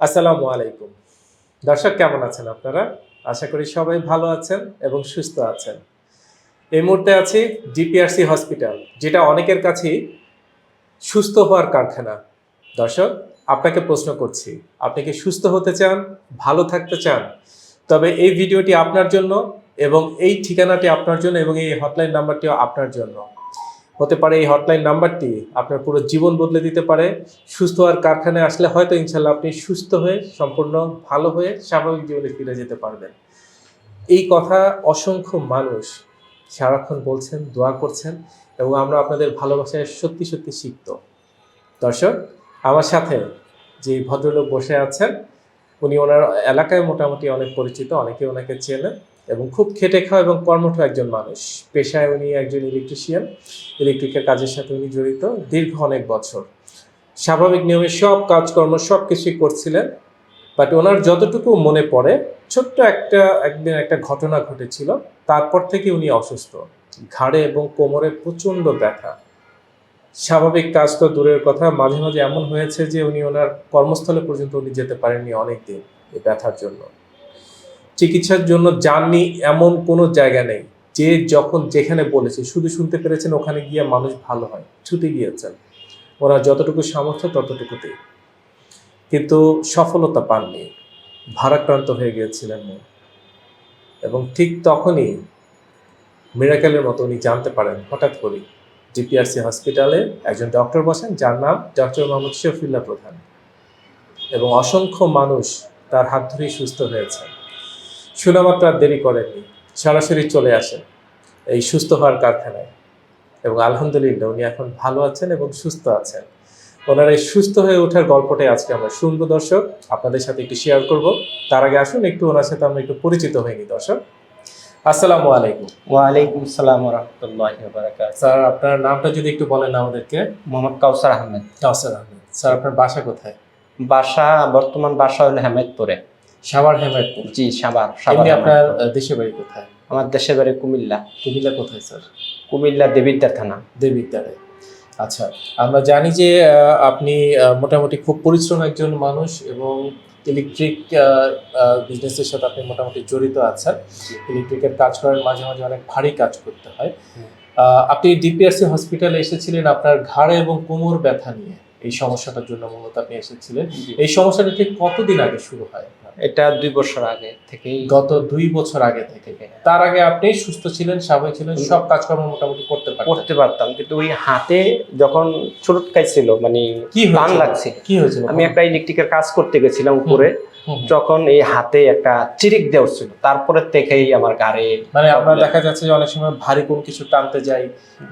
আসসালামু আলাইকুম। দর্শক, কেমন আছেন আপনারা? আশা করি সবাই ভালো আছেন এবং সুস্থ আছেন। এই মুহূর্তে আছি ডিপিআরসি হসপিটাল, যেটা অনেকের কাছেই সুস্থ হওয়ার কারখানা। দর্শক, আপনাকে প্রশ্ন করছি, আপনি কি সুস্থ হতে চান, ভালো থাকতে চান? তবে এই ভিডিওটি আপনার জন্য এবং এই ঠিকানাটি আপনার জন্য এবং এই হটলাইন নাম্বারটিও আপনার জন্য। হতে পারে এই হটলাইন নাম্বারটি আপনার পুরো জীবন বদলে দিতে পারে। সুস্থ হওয়ার কারখানায় আসলে হয়তো ইনশাল্লাহ আপনি সুস্থ হয়ে, সম্পূর্ণ ভালো হয়ে স্বাভাবিক জীবনে ফিরে যেতে পারবেন। এই কথা অসংখ্য মানুষ সারাক্ষণ বলছেন, দোয়া করছেন এবং আমরা আপনাদের ভালোবাসায় সত্যি সত্যি শিখত দর্শক, আমার সাথে যে ভদ্রলোক বসে আছেন, উনি ওনার এলাকায় মোটামুটি অনেক পরিচিত, অনেকে ওনাকে চেনেন। এবং খুব খেটে খাওয়া এবং কর্মঠ একজন মানুষ। পেশায় উনি একজন ইলেকট্রিশিয়ান ইলেকট্রিকের কাজের সাথে উনি জড়িত দীর্ঘ অনেক বছর। স্বাভাবিক নিয়মে সব কাজকর্ম সব কিছুই করছিলেন বাট ওনার যতটুকু মনে পড়ে, ছোট্ট একটা, একদিন একটা ঘটনা ঘটেছিল, তারপর থেকে উনি অসুস্থ। ঘাড়ে এবং কোমরে প্রচণ্ড ব্যথা। স্বাভাবিক কাজ তো দূরের কথা, মাঝে মাঝে এমন হয়েছে যে উনি ওনার কর্মস্থলে পর্যন্ত উনি যেতে পারেননি অনেক দিন এই ব্যথার জন্য। চিকিৎসার জন্য যাননি এমন কোনো জায়গা নেই। যে যখন যেখানে বলেছে, শুধু শুনতে পেরেছেন ওখানে গিয়ে মানুষ ভালো হয়, ছুটে গিয়েছেন। ওরা যতটুকু সামর্থ্য ততটুকুতেই। কিন্তু সফলতা পাননি। ভারাক্রান্ত হয়ে গিয়েছিলেন। এবং ঠিক তখনই মিরাকেলের মতো উনি জানতে পারেন, হঠাৎ করে জিপিআরসি হসপিটালে একজন ডক্টর বসেন, যার নাম ডক্টর মোহাম্মদ শফিল্লা প্রধান। এবং অসংখ্য মানুষ তার হাত ধরেই সুস্থ হয়েছে শুনামাত্র আর দেরি করেননি সরাসরি চলে আসেন এই সুস্থ হওয়ার কারখানায়। এবং আলহামদুলিল্লাহ উনি এখন ভালো আছেন এবং সুস্থ আছেন। ওনার এই সুস্থ হয়ে ওঠার গল্পটাই আজকে আমরা শুনব দর্শক আপনাদের সাথে একটু শেয়ার করব। তার আগে আসুন একটু ওনার সাথে আমরা একটু পরিচিত হয়নি দর্শক। আসসালামু আলাইকুম। ওয়ালাইকুম আসসালাম রহমতুল্লাহ বারাকাত স্যার আপনার নামটা যদি একটু বলেন আমাদেরকে। মোহাম্মদ কাউসার আহমেদ। কাউসার আহমেদ। স্যার আপনার বাসা কোথায়? বাসা বর্তমান বাসা হলো হেমেদপুরে। সাভার হেমায়তপুর জি সাবার সাবার আপনার। দেশের বাড়ি কোথায়? আমার দেশের বাড়ি কুমিল্লা। কুমিল্লা কোথায় স্যার? কুমিল্লা দেবিদ্যার থানা। দেবিদ্বারে। আচ্ছা আমরা জানি যে আপনি মোটামুটি খুব পরিশ্রম একজন মানুষ এবং ইলেকট্রিক বিজনেসের সাথে আপনি মোটামুটি জড়িত আছেন। ইলেকট্রিকের কাজ করার মাঝে মাঝে অনেক ভারী কাজ করতে হয়। আপনি ডিপিআরসি হসপিটালে এসেছিলেন আপনার ঘাড়ে এবং কোমর ব্যথা নিয়ে। এই সমস্যাটার জন্য মূলত আপনি এসেছিলেন। এই সমস্যাটা ঠিক কতদিন আগে শুরু হয়? এটা দুই বছর আগে থেকেই। গত দুই বছর আগে থেকে। তার আগে আপনি সুস্থ ছিলেন স্বাভাবিক ছিলেন সব কাজকর্ম মোটামুটি করতে পারতেন। করতে পারতাম কিন্তু ওই হাতে যখন চুরুটকাই ছিল মানে কি টান লাগছে কি হয়েছিল? আমি একটা ইলেকট্রিকের কাজ করতে গেছিলাম উপরে। যখন এই হাতে একটা চিরিক দেওয়া ছিল তারপরে থেকেই আমার গাড়ে মানে আপনার দেখা যাচ্ছে যে অনেক সময় ভারী কোনো কিছু টানতে যাই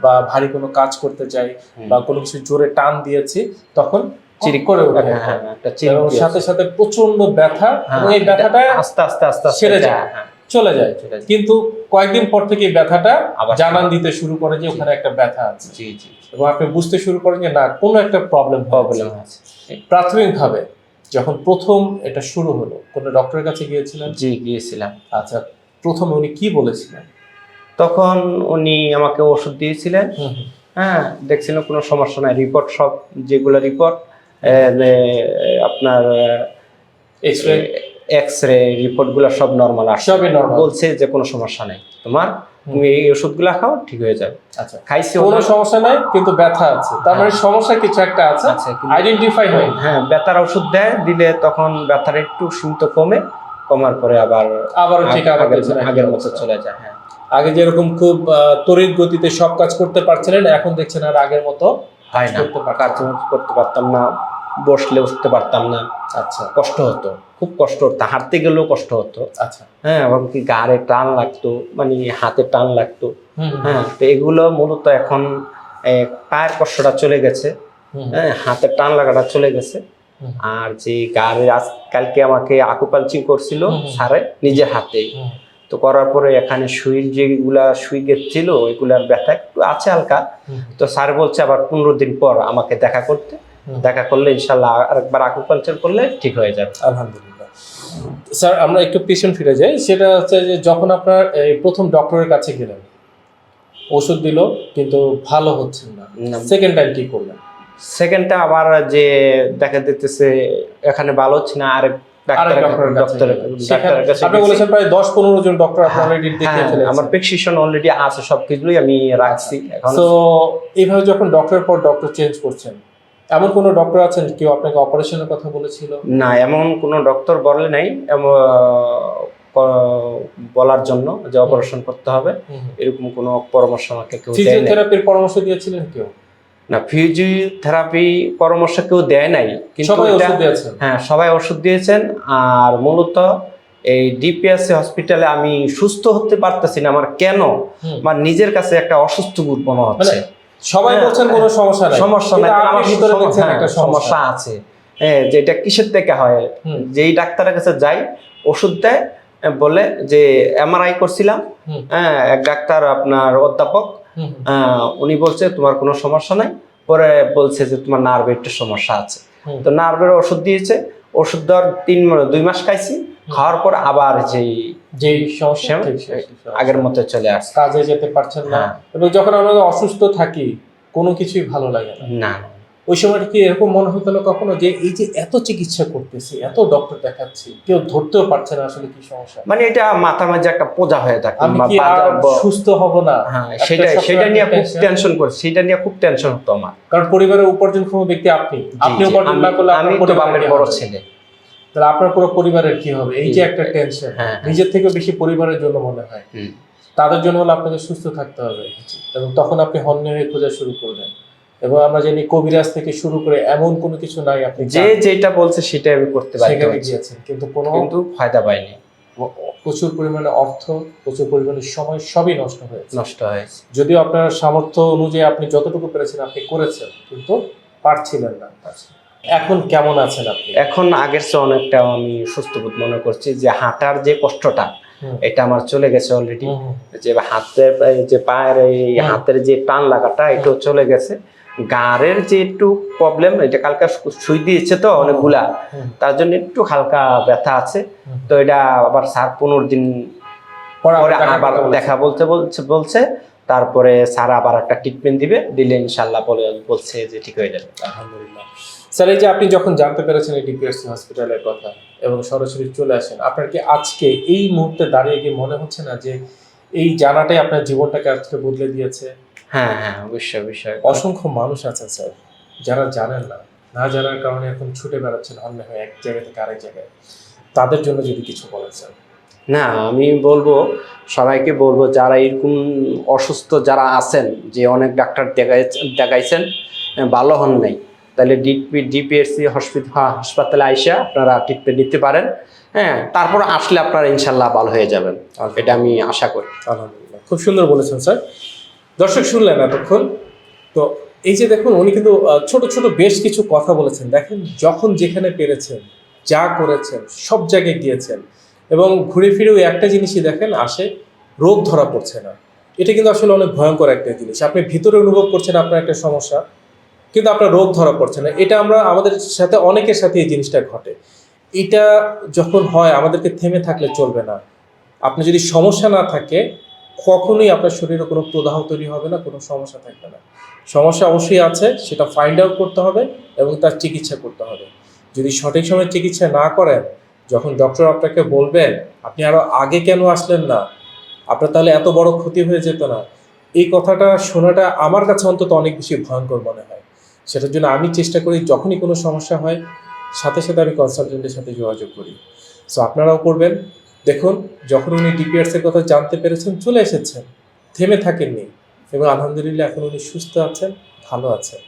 বা ভারী কোনো কাজ করতে যাই বা কোনো কিছু জোরে টান দিয়েছি তখন চিরিক করে ওঠে হ্যাঁ, হ্যাঁ, একটা চিরিক সাথে সাথে প্রচণ্ড ব্যথা হ্যাঁ, এবং এই ব্যথাটা আস্তে আস্তে আস্তে আস্তে সেরে যায়। চলে যায়। কিন্তু কয়েকদিন পর থেকে ব্যথাটা জানান দিতে শুরু করে যে ওখানে একটা ব্যথা আছে। জি জি এবং আপনি বুঝতে শুরু করেন যে না কোনো একটা প্রবলেম প্রবলেম আছে প্রাথমিকভাবে যখন প্রথম এটা শুরু হলো কোনো ডক্টরের কাছে গিয়েছিলেন? জি গিয়েছিলাম। আচ্ছা প্রথমে উনি কি বলেছিলেন? তখন উনি আমাকে ওষুধ দিয়েছিলেন। হ্যাঁ দেখছিলাম কোনো সমস্যা নাই। রিপোর্ট সব যেগুলো রিপোর্ট আপনার এক্স রে এক্স রে রিপোর্টগুলো সব নর্মাল আসছে। সবই নর্মাল বলছে যে কোনো সমস্যা নাই। তোমার তুমি এই ওষুধগুলো খাও ঠিক হয়ে যাবে। আচ্ছা। খাইছি কোনো সমস্যা নাই কিন্তু ব্যথা আছে। তার মানে সমস্যা কিছু একটা আছে আইডেন্টিফাই হয়। হ্যাঁ ব্যথার ওষুধ দেয় দিলে তখন ব্যথার একটু সীমিত কমে কমার পরে আবার আবারও ঠিক আবার আগের মতো চলে যায় হ্যাঁ। আগে যেরকম খুব তড়িৎ গতিতে সব কাজ করতে পারছিলেন এখন দেখছেন আর আগের মতো হয় না। কাজ করতে পারতাম না বসলে উঠতে পারতাম না। আচ্ছা। কষ্ট হতো খুব কষ্ট হতো। হাঁটতে গেলেও কষ্ট হতো। আচ্ছা। হ্যাঁ এবং কি গাড়ে টান লাগতো মানে হাতে টান লাগতো। হ্যাঁ তো এগুলো মূলত এখন পায়ের কষ্টটা চলে গেছে। হ্যাঁ হাতে টান লাগাটা চলে গেছে। আর যে গাড়ে আজ কালকে আমাকে আকুপালচিং করছিল। সারে নিজের হাতে। তো করার পরে এখানে সুইর যেগুলা সুই গেছিল ওইগুলার ব্যথা একটু আছে হালকা। তো স্যার বলছে আবার পনেরো দিন পর আমাকে দেখা করতে। দেখা করলে ইনশাল্লাহ আরেকবার আকুপালচার করলে ঠিক হয়ে যাবে। আলহামদুলিল্লাহ। স্যার আমরা একটু পেশেন্ট ফিরে যাই। সেটা হচ্ছে যে যখন আপনার এই প্রথম ডক্টরের কাছে গেলেন ওষুধ দিল কিন্তু ভালো হচ্ছে না। না, সেকেন্ড টাইম কি করলেন? সেকেন্ডটা আবার যে দেখা দিতেছে এখানে ভালো হচ্ছে না আরেক আপনি বলেছেন প্রায় দশ পনেরো জন ডক্টর হ্যাঁ, অলরেডি হ্যাঁ, ফেলেছেন। আমার প্রেসক্রিপশন অলরেডি আছে সবকিছুই আমি রাখছি। তো এইভাবে যখন ডক্টরের পর ডক্টর চেঞ্জ করছেন এমন কোনো ডক্টর আছেন কেউ আপনাকে অপারেশনের কথা বলেছিল? না এমন কোনো ডক্টর বলে নাই বলার জন্য যে অপারেশন করতে হবে। এরকম কোনো পরামর্শ আমাকে কেউ ফিজিওথেরাপির পরামর্শ দিয়েছিলেন কেউ? না ফিজিওথেরাপি পরামর্শ কেউ দেয় নাই কিন্তু সবাই ওষুধ দিয়েছেন। হ্যাঁ সবাই ওষুধ দিয়েছেন আর মূলত এই ডিপিএসসি হসপিটালে আমি সুস্থ হতে পারতেছি না আমার কেন? আমার নিজের কাছে একটা অসুস্থ বোধ মনে মানে হচ্ছে সবাই হ্যাঁ, বলছেন কোনো সমস্যা নাই সমস্যা নাই আমার ভিতরে দেখছেন হ্যাঁ, একটা সমস্যা আছে। হ্যাঁ যেটা কিসের থেকে হয়। যেই ডাক্তারের কাছে যাই ওষুধ দেয় বলে যে এমআরআই করছিলাম। হ্যাঁ এক ডাক্তার আপনার অধ্যাপক উনি বলছে তোমার কোনো সমস্যা নাই। পরে বলছে যে তোমার নার্ভে একটু সমস্যা আছে। তো নার্ভের ওষুধ দিয়েছে। ওষুধ দেওয়ার তিন মা- দুই মাস খাইছি। খাওয়ার পর আবার যেই যে সমস্যা। আগের মতো চলে আসছে। কাজে যেতে পারছেন না। হ্যাঁ। এবং যখন আমরা অসুস্থ থাকি কোনো কিছুই ভালো লাগে না। না। ওই সময়টা কি এরকম মনে হতো না কখনো যে এই যে এত চিকিৎসা করতেছি এত ডক্টর দেখাচ্ছি কেউ ধরতেও পারছে না আসলে কি সমস্যা? মানে এটা মাথা মাঝে একটা পোজা হয়ে থাকে আমি কি আর সুস্থ হব না? হ্যাঁ সেটা সেটা নিয়ে খুব টেনশন করছি সেটা নিয়ে খুব টেনশন হতো আমার। কারণ পরিবারের উপার্জনক্ষম ব্যক্তি আপনি। আপনি উপার্জন না করলে আমি তো বাপের বড় ছেলে। তাহলে আপনার পুরো পরিবারের কি হবে? এই যে একটা টেনশন হ্যাঁ, হ্যাঁ। নিজের থেকে বেশি পরিবারের জন্য মনে হয়। তাদের জন্য হলে আপনাকে সুস্থ থাকতে হবে। এবং তখন আপনি হন্য হয়ে খোঁজা শুরু করবেন। এবং আমরা জানি কবিরাজ থেকে শুরু করে এমন কোনো কিছু নাই আপনি যে যেটা বলছে সেটাই আমি করতে পারি সেখানে গিয়েছেন কিন্তু কোনো কিন্তু ফায়দা পাইনি। প্রচুর পরিমাণে অর্থ প্রচুর পরিমাণে সময় সবই নষ্ট হয়েছে। নষ্ট হয়েছে। যদিও আপনার সামর্থ্য অনুযায়ী আপনি যতটুকু পেরেছেন আপনি করেছেন কিন্তু পারছিলেন না। এখন কেমন আছেন আপনি? এখন আগের চেয়ে অনেকটা আমি সুস্থ বোধ মনে করছি যে হাঁটার যে কষ্টটা এটা আমার চলে গেছে অলরেডি। যে হাতের যে পায়ের এই হাতের যে টান লাগাটা এটাও চলে গেছে। গাড়ের যে একটু প্রবলেম এটা কালকে সুই দিয়েছে তো অনেকগুলা। তার জন্য একটু হালকা ব্যথা আছে। তো এটা আবার স্যার পনেরো দিন পরে আবার। দেখা বলতে বলছে বলছে। তারপরে স্যার আবার একটা ট্রিটমেন্ট দিবে দিলে ইনশাল্লাহ বলে বলছে যে ঠিক হয়ে যাবে। আলহামদুলিল্লাহ। স্যার এই যে আপনি যখন জানতে পেরেছেন এই ডিপিএসসি হসপিটালের কথা এবং সরাসরি চলে আসেন আপনার কি আজকে এই মুহূর্তে দাঁড়িয়ে গিয়ে মনে হচ্ছে না যে এই জানাটাই আপনার জীবনটাকে আজকে বদলে দিয়েছে? হ্যাঁ হ্যাঁ অবশ্যই অবশ্যই। অসংখ্য মানুষ আছে স্যার যারা জানেন না। না জানার কারণে এখন ছুটে বেড়াচ্ছেন অন্য হয়ে এক জায়গা থেকে আরেক জায়গায়। তাদের জন্য যদি কিছু বলেন স্যার। না আমি বলব সবাইকে বলব যারা এরকম অসুস্থ যারা আছেন যে অনেক ডাক্তার দেখাই দেখাইছেন ভালো হন নাই তাহলে ডিপি ডিপিএসসি হসপিটাল হাসপাতালে আইসা আপনারা ট্রিটমেন্ট নিতে পারেন। হ্যাঁ তারপর আসলে আপনারা ইনশাল্লাহ ভালো হয়ে যাবেন। এটা আমি আশা করি। আলহামদুলিল্লাহ। খুব সুন্দর বলেছেন স্যার। দর্শক শুনলেন এতক্ষণ। তো এই যে দেখুন, উনি কিন্তু ছোট ছোট বেশ কিছু কথা বলেছেন। দেখেন, যখন যেখানে পেরেছেন, যা করেছেন, সব জায়গায় গিয়েছেন এবং ঘুরে ফিরে ওই একটা জিনিসই দেখেন, আসে, রোগ ধরা পড়ছে না। এটা কিন্তু আসলে অনেক ভয়ঙ্কর একটা জিনিস। আপনি ভিতরে অনুভব করছেন আপনার একটা সমস্যা, কিন্তু আপনার রোগ ধরা পড়ছে না। এটা আমরা, আমাদের সাথে, অনেকের সাথে এই জিনিসটা ঘটে। এটা যখন হয়, আমাদেরকে থেমে থাকলে চলবে না। আপনি যদি সমস্যা না থাকে কখনোই আপনার শরীরে কোনো প্রদাহ তৈরি হবে না, কোনো সমস্যা থাকবে না। সমস্যা অবশ্যই আছে, সেটা ফাইন্ড আউট করতে হবে এবং তার চিকিৎসা করতে হবে। যদি সঠিক সময়ে চিকিৎসা না করেন, যখন ডক্টর আপনাকে বলবেন আপনি আরও আগে কেন আসলেন না? আপনার তাহলে এত বড় ক্ষতি হয়ে যেত না। এই কথাটা শোনাটা আমার কাছে অন্তত অনেক বেশি ভয়ঙ্কর মনে হয়। সেটার জন্য আমি চেষ্টা করি, যখনই কোনো সমস্যা হয়, সাথে সাথে আমি কনসালটেন্টের সাথে যোগাযোগ করি। সো আপনারাও করবেন। দেখুন, যখন উনি ডিপিআরস এর কথা জানতে পেরেছেন, চলে এসেছেন। থেমে থাকেননি এবং আলহামদুলিল্লাহ এখন উনি সুস্থ আছেন, ভালো আছেন।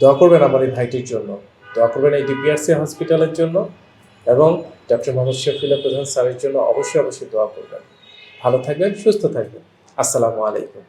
দোয়া করবেন আমার এই ভাইটির জন্য। দোয়া করবেন এই ডিপিআরসি হসপিটালের জন্য এবং ডক্টর মোহাম্মদ শফিলা প্রধান স্যারের জন্য অবশ্যই অবশ্যই দোয়া করবেন। ভালো থাকবেন, সুস্থ থাকবেন। আসসালামু আলাইকুম।